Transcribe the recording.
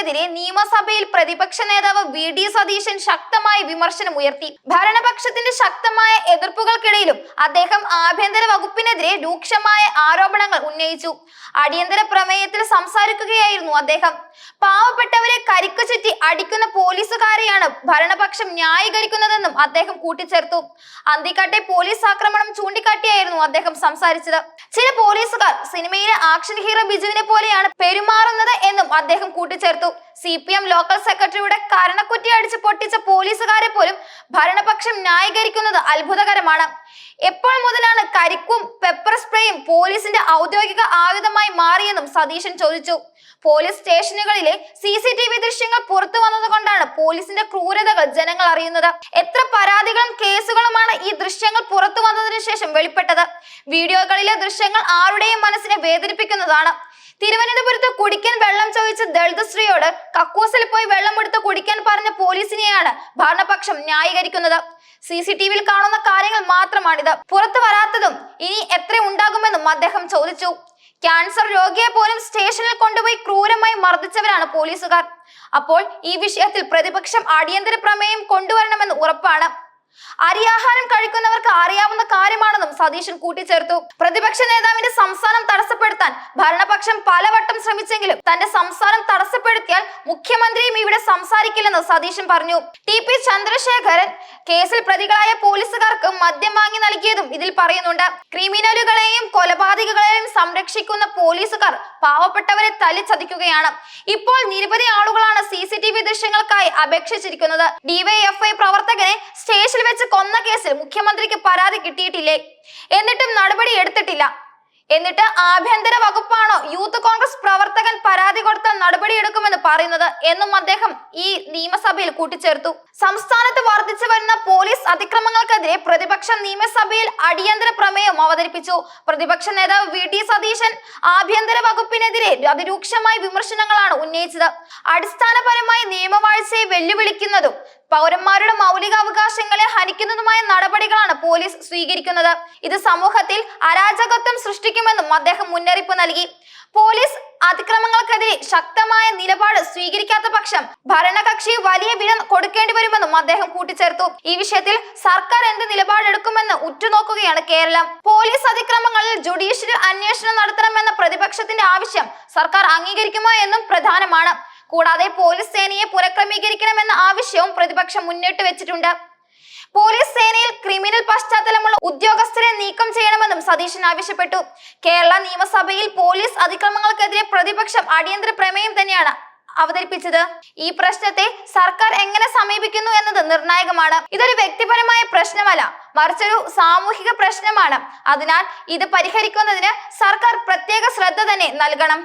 അതിക്രമങ്ങൾക്കെതിരെ നിയമസഭയിൽ പ്രതിപക്ഷ നേതാവ് വി. ഡി. സതീശൻ ശക്തമായ വിമർശനം ഉയർത്തി. ഭരണപക്ഷത്തിന്റെ ശക്തമായ എതിർപ്പുകൾക്കിടയിലും അദ്ദേഹം ആഭ്യന്തര വകുപ്പിനെതിരെ രൂക്ഷമായ ആരോപണങ്ങൾ ഉന്നയിച്ചു. അടിയന്തര പ്രമേയത്തിൽ സംസാരിക്കുകയായിരുന്നു അദ്ദേഹം. പാവപ്പെട്ടവരെ കരിക്കു ചുറ്റി അടിക്കുന്ന പോലീസുകാരെയാണ് ഭരണപക്ഷം ന്യായീകരിക്കുന്നതെന്നും അദ്ദേഹം കൂട്ടിച്ചേർത്തു. അന്തിക്കാട്ടെ പോലീസ് ആക്രമണം ചൂണ്ടിക്കാട്ടിയായിരുന്നു അദ്ദേഹം സംസാരിച്ചത്. ചില പോലീസുകാർ സിനിമയിലെ ആക്ഷൻ ഹീറോ ബിജുവിനെ പോലെയാണ് പെരുമാറുന്നത് എന്നും അദ്ദേഹം കൂട്ടിച്ചേർത്തു. സി പി എം ലോക്കൽ സെക്രട്ടറിയുടെ കരണക്കുറ്റി അടിച്ച് പൊട്ടിച്ച പോലീസുകാരെ പോലും ഭരണപക്ഷം ന്യായീകരിക്കുന്നത് അത്ഭുതകരമാണ്. എപ്പോൾ മുതലാണ് കരിക്കും പെപ്പർ സ്പ്രേയും പോലീസിന്റെ ഔദ്യോഗിക ആയുധമായി മാറിയെന്നും സതീശൻ ചോദിച്ചു. പോലീസ് സ്റ്റേഷനുകളിലെ സി സി ടി വി ദൃശ്യങ്ങൾ പുറത്തു വന്നതുകൊണ്ടാണ് പോലീസിന്റെ ക്രൂരതകൾ ജനങ്ങൾ അറിയുന്നത്. എത്ര പരാതികളും കേസുകളുമാണ് ഈ ദൃശ്യങ്ങൾ പുറത്തു വന്നതിനു ശേഷം വെളിപ്പെട്ടത്. വീഡിയോകളിലെ ദൃശ്യങ്ങൾ ആരുടെയും മനസ്സിനെ വേദനിപ്പിക്കുന്നതാണ്. തിരുവനന്തപുരത്ത് കുടിക്കാൻ വെള്ളം ചോദിച്ച ദളിത് സ്ത്രീയോട് കക്കൂസിൽ പോയി വെള്ളം എടുത്ത് കുടിക്കാൻ പറഞ്ഞ പോലീസിനെയാണ് ഭരണപക്ഷം ന്യായീകരിക്കുന്നത്. സി സി ടി വിയിൽ കാണുന്ന കാര്യങ്ങൾ മാത്രമാണിത്. പുറത്തു വരാത്തതും ഇനി എത്ര ഉണ്ടാകുമെന്നും അദ്ദേഹം ചോദിച്ചു. ക്യാൻസർ രോഗിയെ പോലും സ്റ്റേഷനിൽ കൊണ്ടുപോയി ക്രൂരമായി മർദ്ദിച്ചവരാണ് പോലീസുകാർ. അപ്പോൾ ഈ വിഷയത്തിൽ പ്രതിപക്ഷം അടിയന്തര പ്രമേയം കൊണ്ടുവരണമെന്ന് ഉറപ്പാണ്. അരിയാഹാരം കഴിക്കുന്നവർക്ക് അറിയാവുന്ന കാര്യമാണെന്നും സതീശൻ കൂട്ടിച്ചേർത്തു. പ്രതിപക്ഷ നേതാവിന്റെ സംസ്ഥാനം തടസ്സപ്പെടുത്താൻ ഭരണപക്ഷം പലവട്ടം ശ്രമിച്ചെങ്കിലും തന്റെ സംസ്ഥാനം തടസ്സപ്പെടുത്തിയാൽ മുഖ്യമന്ത്രിയും ഇവിടെ സംസാരിക്കില്ലെന്ന് സതീശൻ പറഞ്ഞു. ടി പി ചന്ദ്രശേഖരൻ കേസിൽ പ്രതികളായ പോലീസുകാർക്ക് മദ്യം വാങ്ങി നൽകിയതും ഇതിൽ പറയുന്നുണ്ട്. ക്രിമിനലുകളെയും കൊലപാതകങ്ങളെയും സംരക്ഷിക്കുന്ന പോലീസുകാർ പാവപ്പെട്ടവരെ തല്ലിച്ചതിക്കുകയാണ്. ഇപ്പോൾ നിരവധി ആളുകളാണ് സി സി ടി വി ദൃശ്യങ്ങൾക്കായി അപേക്ഷിച്ചിരിക്കുന്നത്. ഡിവൈഎഫ്ഐ പ്രവർത്തകനെ സ്റ്റേഷനിൽ വെച്ച് കൊന്ന കേസിൽ മുഖ്യമന്ത്രിക്ക് പരാതി കിട്ടിയിട്ടില്ലേ? എന്നിട്ടും നടപടി എടുത്തിട്ടില്ല. എന്നിട്ട് ആഭ്യന്തര വകുപ്പാണോ യൂത്ത് കോൺഗ്രസ് പ്രവർത്തകൻ പരാതി കൊടുത്താൽ നടപടിയെടുക്കുമെന്ന് പറയുന്നത് എന്നും അദ്ദേഹം ഈ നിയമസഭയിൽ കൂട്ടിച്ചേർത്തു. സംസ്ഥാനത്ത് വർദ്ധിച്ചു വരുന്ന പോലീസ് അതിക്രമങ്ങൾക്കെതിരെ പ്രതിപക്ഷം നിയമസഭയിൽ അടിയന്തര പ്രമേയം അവതരിപ്പിച്ചു. പ്രതിപക്ഷ നേതാവ് വി. ഡി സതീശൻ ആഭ്യന്തര വകുപ്പിനെതിരെ അതിരൂക്ഷമായ വിമർശനങ്ങളാണ് ഉന്നയിച്ചത്. അടിസ്ഥാനപരമായി നിയമവാഴ്ചയെ വെല്ലുവിളിക്കുന്നതും പൗരന്മാരുടെ മൗലികാവകാശങ്ങളെ ഹനിക്കുന്നതുമായ നടപടികളാണ് പോലീസ് സ്വീകരിക്കുന്നത്. ഇത് സമൂഹത്തിൽ അരാജകത്വം സൃഷ്ടിക്കുമെന്നും അദ്ദേഹം മുന്നറിയിപ്പ് നൽകി. പോലീസ് അതിക്രമങ്ങൾക്കെതിരെ ശക്തമായ നിലപാട് സ്വീകരിക്കാത്ത പക്ഷം ഭരണകക്ഷി വലിയ വില കൊടുക്കേണ്ടി വരുമെന്നും അദ്ദേഹം കൂട്ടിച്ചേർത്തു. ഈ വിഷയത്തിൽ സർക്കാർ എന്ത് നിലപാടെടുക്കുമെന്ന് ഉറ്റുനോക്കുകയാണ് കേരളം. പോലീസ് അതിക്രമങ്ങളിൽ ജുഡീഷ്യൽ അന്വേഷണം നടത്തണമെന്ന പ്രതിപക്ഷത്തിന്റെ ആവശ്യം സർക്കാർ അംഗീകരിക്കുമോ എന്നും പ്രധാനമാണ്. കൂടാതെ പോലീസ് സേനയെ പുനഃക്രമീകരിക്കണമെന്ന ആവശ്യവും പ്രതിപക്ഷം മുന്നോട്ട് വെച്ചിട്ടുണ്ട്. പോലീസ് സേനയിൽ ക്രിമിനൽ പശ്ചാത്തലമുള്ള ഉദ്യോഗസ്ഥരെ നീക്കം ചെയ്യണമെന്നും സതീശൻ ആവശ്യപ്പെട്ടു. കേരള നിയമസഭയിൽ പോലീസ് അതിക്രമങ്ങൾക്കെതിരെ പ്രതിപക്ഷം അടിയന്തര പ്രമേയം തന്നെയാണ് അവതരിപ്പിച്ചത്. ഈ പ്രശ്നത്തെ സർക്കാർ എങ്ങനെ സമീപിക്കുന്നു എന്നത് നിർണായകമാണ്. ഇതൊരു വ്യക്തിപരമായ പ്രശ്നമല്ല മറിച്ചൊരു സാമൂഹിക പ്രശ്നമാണ്. അതിനാൽ ഇത് പരിഹരിക്കുന്നതിന് സർക്കാർ പ്രത്യേക ശ്രദ്ധ തന്നെ നൽകണം.